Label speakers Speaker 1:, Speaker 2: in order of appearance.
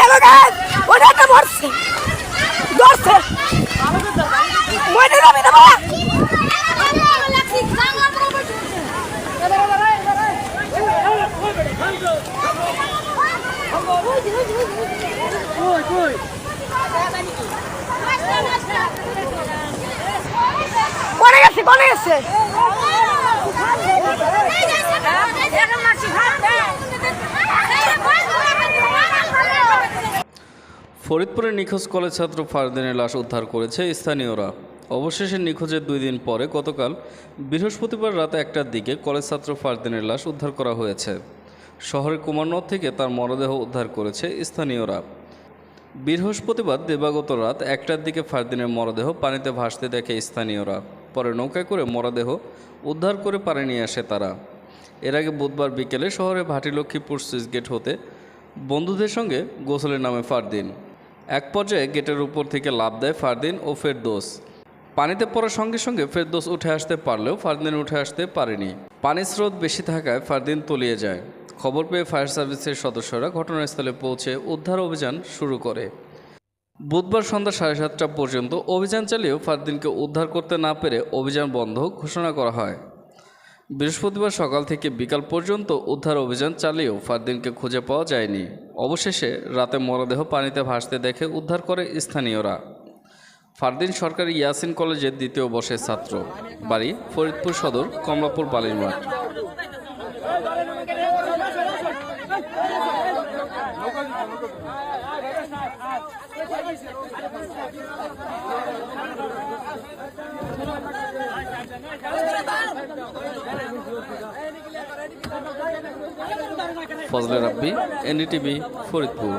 Speaker 1: Hello guys ওটা একটা মরছে ধরছে। মইনে রবি কোনে গেছে কোনে গেছে।
Speaker 2: ফরিদপুরে নিখোঁজ কলেজ ছাত্র ফারদিনের লাশ উদ্ধার করেছে স্থানীয়রা। অবশেষে নিখোঁজের দুই দিন পরে গতকাল বৃহস্পতিবার রাত একটার দিকে কলেজ ছাত্র ফারদিনের লাশ উদ্ধার করা হয়েছে। শহরের কুমারনদ থেকে তার মরদেহ উদ্ধার করেছে স্থানীয়রা। বৃহস্পতিবার দেবাগত রাত একটার দিকে ফারদিনের মরদেহ পানিতে ভাসতে দেখে স্থানীয়রা। পরে নৌকায় করে মরদেহ উদ্ধার করে পারে নিয়ে আসে তারা। এর আগে বুধবার বিকেলে শহরে ভাটিলক্ষ্মীপুর সুইচ গেট হতে বন্ধুদের সঙ্গে গোসলের নামে ফারদিন। এক পর্যায়ে গেটের উপর থেকে লাভ দেয় ফারদিন ও ফেরদোস। পানিতে পড়ার সঙ্গে সঙ্গে ফেরদোস উঠে আসতে পারলেও ফারদিন উঠে আসতে পারেনি। পানির স্রোত বেশি থাকায় ফারদিন তলিয়ে যায়। খবর পেয়ে ফায়ার সার্ভিসের সদস্যরা ঘটনাস্থলে পৌঁছে উদ্ধার অভিযান শুরু করে। বুধবার সন্ধ্যা সাড়ে সাতটা পর্যন্ত অভিযান চালিয়েও ফারদিনকে উদ্ধার করতে না পেরে অভিযান বন্ধ ঘোষণা করা হয়। বৃহস্পতিবার সকাল থেকে বিকাল পর্যন্ত উদ্ধার অভিযান চালিয়েও ফারদিনকে খুঁজে পাওয়া যায়নি। অবশেষে রাতে মরদেহ পানিতে ভাসতে দেখে উদ্ধার করে স্থানীয়রা। ফারদিন সরকারি ইয়াসিন কলেজের দ্বিতীয় বর্ষের ছাত্র। বাড়ি ফরিদপুর সদর, কমলাপুর বালিরমাঠ ফজলে রাব্বি এনডিটিভি ফরিদপুর।